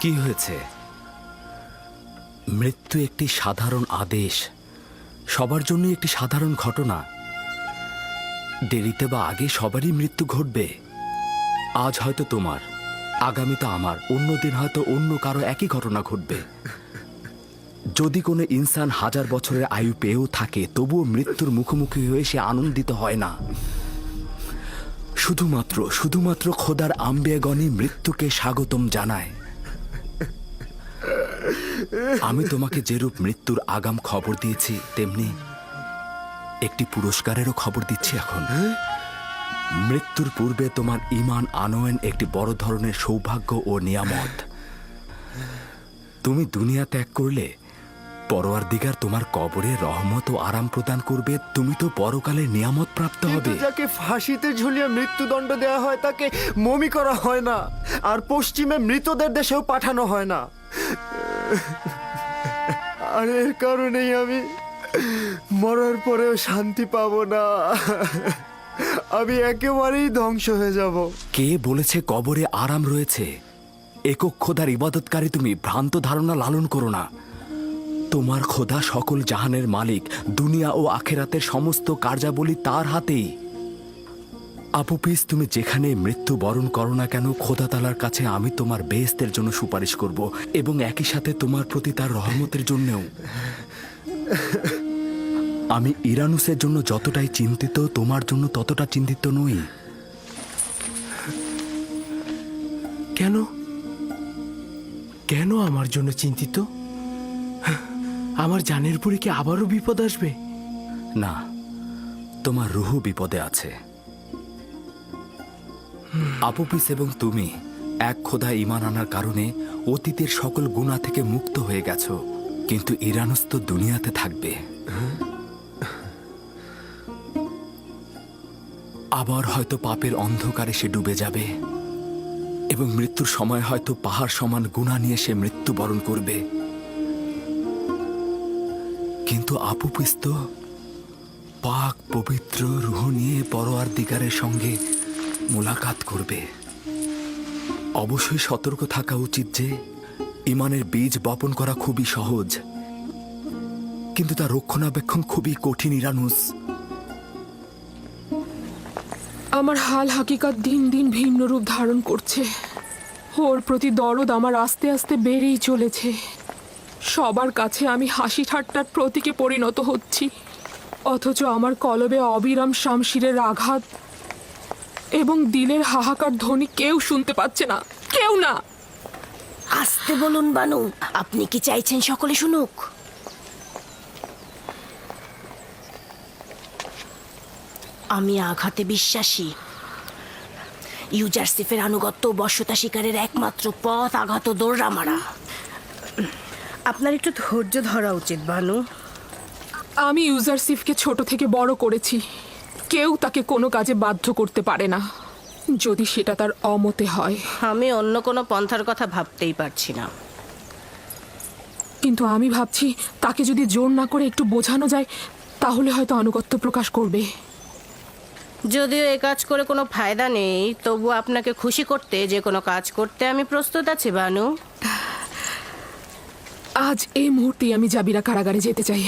কি হয়েছে? মৃত্যু একটি সাধারণ আদেশ। সবার জন্য একটি সাধারণ ঘটনা। দেরিতে বা আগে সবারই মৃত্যু ঘটবে। আজ হয়তো তোমার আগামীতে আমার অন্যদিন হয়তো অন্য কারও একই ঘটনা ঘটবে। যদি কোনো ইনসান হাজার বছরের আয়ু পেয়েও থাকে, তবুও মৃত্যুর মুখোমুখি হয়ে সে আনন্দিত হয় না। শুধুমাত্র শুধুমাত্র খোদার আম্বেগণই মৃত্যুকে স্বাগতম জানায়। আমি তোমাকে যেরূপ মৃত্যুর আগাম খবর দিয়েছি তেমনি একটি পুরস্কারেরও খবর দিচ্ছি এখন। মৃত্যুর পূর্বে তোমার ইমান আনয়ন একটি বড় ধরনের সৌভাগ্য ও নিয়ামত। তুমি দুনিয়া ত্যাগ করলে পরোয়ার দিগার তোমার কবরে রহমত ও আরাম প্রদান করবে তুমি তো পরকালে নিয়ামত প্রাপ্ত হবে। যাকে ফাঁসিতে ঝুলিয়ে মৃত্যুদণ্ড দেওয়া হয় তাকে মমি করা হয় না। আর পশ্চিমে মৃতদের দেশেও পাঠানো হয় না। আর এর কারণেই আমি মরার পরেও শান্তি পাবো না। আমি একেবারেই ধ্বংস হয়ে যাব। কে বলেছে কবরে আরাম রয়েছে? একক খোদার ইবাদতকারী তুমি ভ্রান্ত ধারণা লালন করো না। তোমার খোদা সকল জাহানের মালিক, দুনিয়া ও আখেরাতের সমস্ত কার্যাবলী তার হাতেই। আপুপিস তুমি যেখানে মৃত্যু বরণ করো না কেন খোদা তালার কাছে আমি তোমার বেহেস্তের জন্য সুপারিশ করব এবং একই সাথে তোমার প্রতি তার রহমতের জন্যও। আমি ইরানুসের জন্য যতটাই চিন্তিত তোমার জন্য ততটা চিন্তিত নই। কেন? কেন আমার জন্য চিন্তিত? আমার জানের পরে কি আবারও বিপদ আসবে? না তোমার রুহু বিপদে আছে। আপুপিস এবং তুমি এক খোদা ইমান আনার কারণে অতীতের সকল গুণা থেকে মুক্ত হয়ে গেছো। কিন্তু ইরানুস তো দুনিয়াতে থাকবে। আবার হয়তো পাপের অন্ধকারে সে ডুবে যাবে এবং মৃত্যুর সময় হয়তো পাহাড় সমান গুণা নিয়ে সে মৃত্যুবরণ করবে। কিন্তু আপুপিস তো পাক পবিত্র রুহ নিয়ে পরোয়ার দিগারের সঙ্গে মোলাকাত করবে। অবশ্যই সতর্ক থাকা উচিত যে, ইমানের বীজ বপন করা খুবই সহজ। কিন্তু তার রক্ষণাবেক্ষণ খুবই কঠিন, ইরানুস। আমার হাল হাকিকাত দিন দিন ভিন্ন রূপ ধারণ করছে। ওর প্রতি দরদ আমার আস্তে আস্তে বেড়েই চলেছে। সবার কাছে আমি হাসি ঠাট্টার প্রতীকে পরিণত হচ্ছি। অথচ আমার কলবে অবিরাম শামশিরের আঘাত এবং দিলের হাহাকার ধ্বনি কেউ শুনতে পাচ্ছে না। কেউ না। আসতে বলুন বানু। আপনি কি চাইছেন সকলে শুনুক? আমি আঘাতে বিশ্বাসী। ইউজারসিফের আনুগত্য বশ্যতা শিকারের একমাত্র পথ আঘাত ও দৌড়া মারা আপনার একটু ধৈর্য ধরা উচিত বানু। আমি ইউজারসিফকে ছোট থেকে বড় করেছি। কেউ তাকে কোনো কাজে বাধ্য করতে পারে না। যদি সেটা তার অমতে হয়। আমি অন্য কোনো পন্থার কথা ভাবতেই পারছি না। কিন্তু আমি ভাবছি তাকে যদি জোর না করে একটু বোঝানো যায় তাহলে হয়তো আনুগত্য প্রকাশ করবে। যদিও এ কাজ করে কোনো ফায়দা নেই তবু আপনাকে খুশি করতে যে কোনো কাজ করতে আমি প্রস্তুত আছি বানু। আজ এই মুহূর্তেই আমি জাবিরা কারাগারে যেতে চাই।